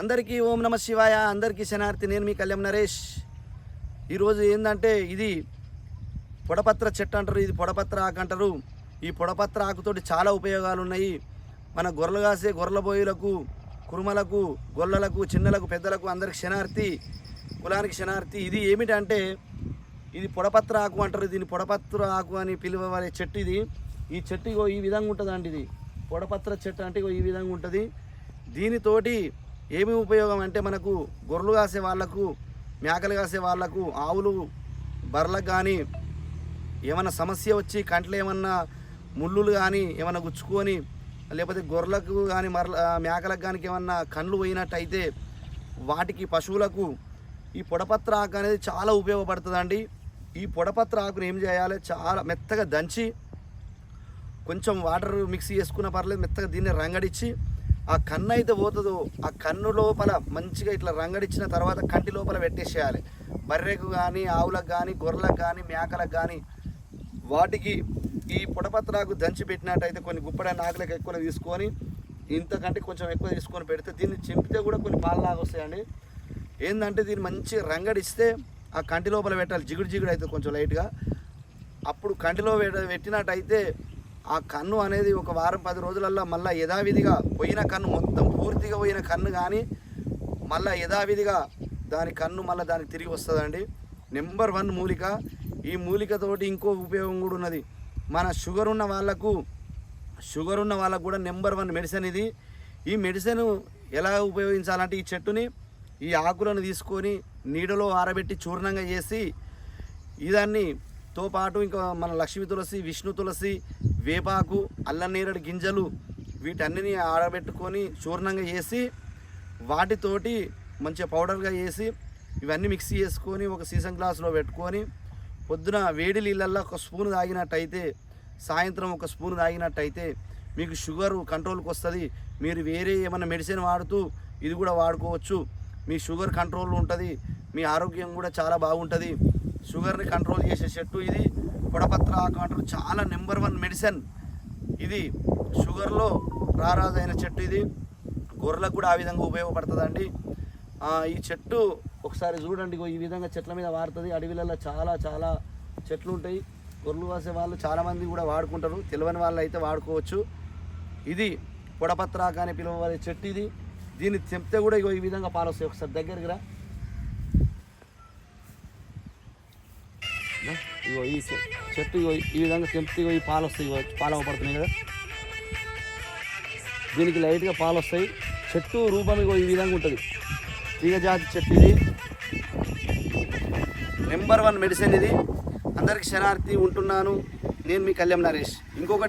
అందరికీ ఓం నమ శివాయ అందరికీ శనార్థి నేను మీ కళ్యాణ్ నరేష్. ఈరోజు ఏంటంటే ఇది పొడపత్ర చెట్టు అంటారు ఇది పొడపత్ర ఆకు అంటారు. ఈ పొడపత్ర ఆకుతోటి చాలా ఉపయోగాలు ఉన్నాయి మన గొర్రెలు కాసే గొర్రెల బోయులకు కురుమలకు గొల్లలకు చిన్నలకు పెద్దలకు అందరికి శనార్థి కులానికి శనార్థి ఇది ఏమిటంటే ఇది పొడపత్ర ఆకు అంటారు. దీన్ని పొడపత్ర ఆకు అని పిలువబడే చెట్టు ఇది. ఈ చెట్టు ఈ విధంగా ఉంటుందండి ఇది. పొడపత్ర చెట్టు అంటే ఈ విధంగా ఉంటుంది. దీనితోటి ఏమి ఉపయోగం అంటే మనకు గొర్రెలు కాసే వాళ్ళకు మేకలు కాసే వాళ్ళకు ఆవులు బర్రెలకు కానీ ఏమైనా సమస్య వచ్చి కంట్లో ఏమన్నా ముళ్ళులు కానీ ఏమైనా గుచ్చుకొని లేకపోతే గొర్రెలకు కానీ మరల మేకలకు కానీ ఏమన్నా కళ్ళు పోయినట్టయితే వాటికి పశువులకు ఈ పొడపత్ర ఆకు అనేది చాలా ఉపయోగపడుతుందండి. ఈ పొడపత్ర ఆకును ఏం చేయాలి? చాలా మెత్తగా దంచి కొంచెం వాటర్ మిక్స్ చేసుకున్న పర్లేదు మెత్తగా దీన్ని రంగడిచ్చి ఆ కన్ను అయితే పోతుందో ఆ కన్ను లోపల మంచిగా ఇట్లా రంగడిచ్చిన తర్వాత కంటి లోపల పెట్టేసేయాలి. బర్రెకు కానీ ఆవులకు కానీ గొర్రెలకు కానీ మేకలకు కానీ వాటికి ఈ పొడపత్రాకు దంచి పెట్టినట్టయితే కొన్ని గుప్పడ ఆకులకు ఎక్కువ తీసుకొని ఇంతకంటే కొంచెం ఎక్కువ తీసుకొని పెడితే దీన్ని చింపితే కూడా కొన్ని పాలలాగా వస్తాయండి. ఏంటంటే దీన్ని మంచి రంగడిస్తే ఆ కంటి లోపల పెట్టాలి. జిగుడు జిగుడు అవుతుంది కొంచెం లైట్గా. అప్పుడు కంటిలో పెడ- పెట్టినట్టయితే ఆ కన్ను అనేది ఒక వారం పది రోజులల్లో మళ్ళీ యథావిధిగా పోయిన కన్ను మొత్తం పూర్తిగా పోయిన కన్ను కానీ మళ్ళీ యథావిధిగా దాని కన్ను మళ్ళీ దానికి తిరిగి వస్తుందండి. నెంబర్ వన్ మూలిక. ఈ మూలికతోటి ఇంకో ఉపయోగం కూడా ఉన్నది. మన షుగర్ ఉన్న వాళ్ళకు షుగర్ ఉన్న వాళ్ళకు కూడా నెంబర్ వన్ మెడిసిన్ ఇది. ఈ మెడిసిన్ ఎలా ఉపయోగించాలంటే ఈ చెట్టుని ఈ ఆకులను తీసుకొని నీడలో ఆరబెట్టి చూర్ణంగా చేసి ఇదాన్ని తో పాటు ఇంకా మన లక్ష్మీ తులసి విష్ణు తులసి వేపాకు అల్లం గింజలు వీటన్నిని ఆడబెట్టుకొని చూర్ణంగా చేసి వాటితోటి మంచిగా పౌడర్గా చేసి ఇవన్నీ మిక్సీ చేసుకొని ఒక సీసన్ గ్లాసులో పెట్టుకొని పొద్దున వేడి నీళ్ళల్లో ఒక స్పూన్ తాగినట్టయితే సాయంత్రం ఒక స్పూన్ తాగినట్టయితే మీకు షుగర్ కంట్రోల్కి వస్తుంది. మీరు వేరే ఏమైనా మెడిసిన్ వాడుతూ ఇది కూడా వాడుకోవచ్చు. మీ షుగర్ కంట్రోల్ ఉంటుంది. మీ ఆరోగ్యం కూడా చాలా బాగుంటుంది. షుగర్ని కంట్రోల్ చేసే చెట్టు ఇది. పొడపత్ర ఆకు అంటారు చాలా నెంబర్ వన్ మెడిసిన్. ఇది షుగర్లో రారాజైన చెట్టు ఇది. గొర్రెలకు కూడా ఆ విధంగా ఉపయోగపడుతుందండి. ఈ చెట్టు ఒకసారి చూడండి ఇగో ఈ విధంగా చెట్ల మీద వాడుతుంది అడవిలలో చాలా చాలా చెట్లు ఉంటాయి. గొర్రెలు వాసే వాళ్ళు చాలామంది కూడా వాడుకుంటారు. తెలియని వాళ్ళు అయితే వాడుకోవచ్చు. ఇది పొడపత్రాక అని పిలువబడే చెట్టు ఇది. దీన్ని తెంపితే కూడా ఇగో ఈ విధంగా పాలు వస్తాయి ఒకసారి దగ్గరికి రా. ఇగో ఈ చెట్టు ఇగో ఈ విధంగా తెంపితే ఇగో ఈ పాలు వస్తాయి ఇగో పాలు అవ్వబడుతున్నాయి కదా. దీనికి లైట్గా పాలు వస్తాయి చెట్టు రూపం ఇగో ఈ విధంగా ఉంటుంది. తీగ జాతి చెట్టు ఇది. నెంబర్ వన్ మెడిసిన్ ఇది. అందరికి శనార్థి ఉంటున్నాను. నేను మీ కళ్యాణ్ నరేష్. ఇంకొకటి